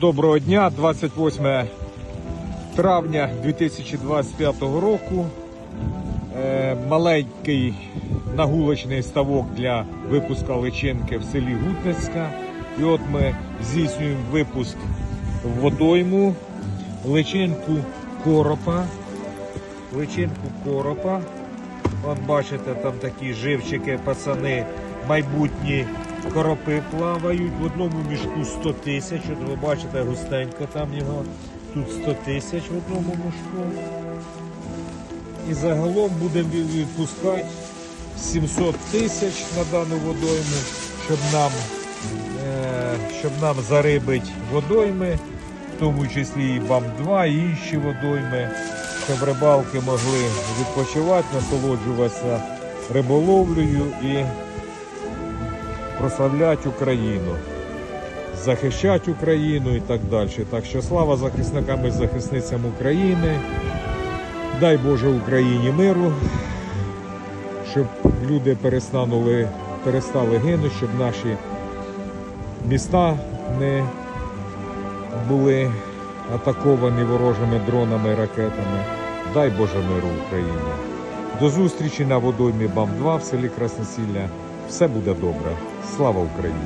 Доброго дня, 28 травня 2025 року. Е, Маленький нагулочний ставок для випуска личинки в селі Гутницька. І от ми здійснюємо випуск в водойму, личинку коропа. Личинку коропа. От бачите, там такі живчики, пацани, майбутні коропи плавають. В одному мішку 100 тисяч. От ви бачите, густенько там його. Тут 100 тисяч в одному мішку. І загалом будемо відпускати 700 тисяч на дану водойму, щоб нам, е, щоб нам зарибити водойми, в тому числі і БАМ-2, і інші водойми, щоб рибалки могли відпочивати, насолоджуватися риболовлею і прославляти Україну, захищати Україну і так далі. Так що слава захисникам і захисницям України. Дай Боже Україні миру, щоб люди перестанули, перестали гинути, щоб наші міста не були атаковані ворожими дронами, ракетами. Дай Боже миру Україні. До зустрічі на водоймі БАМ-2 в селі Красносілля. Все буде добре. Слава Україні!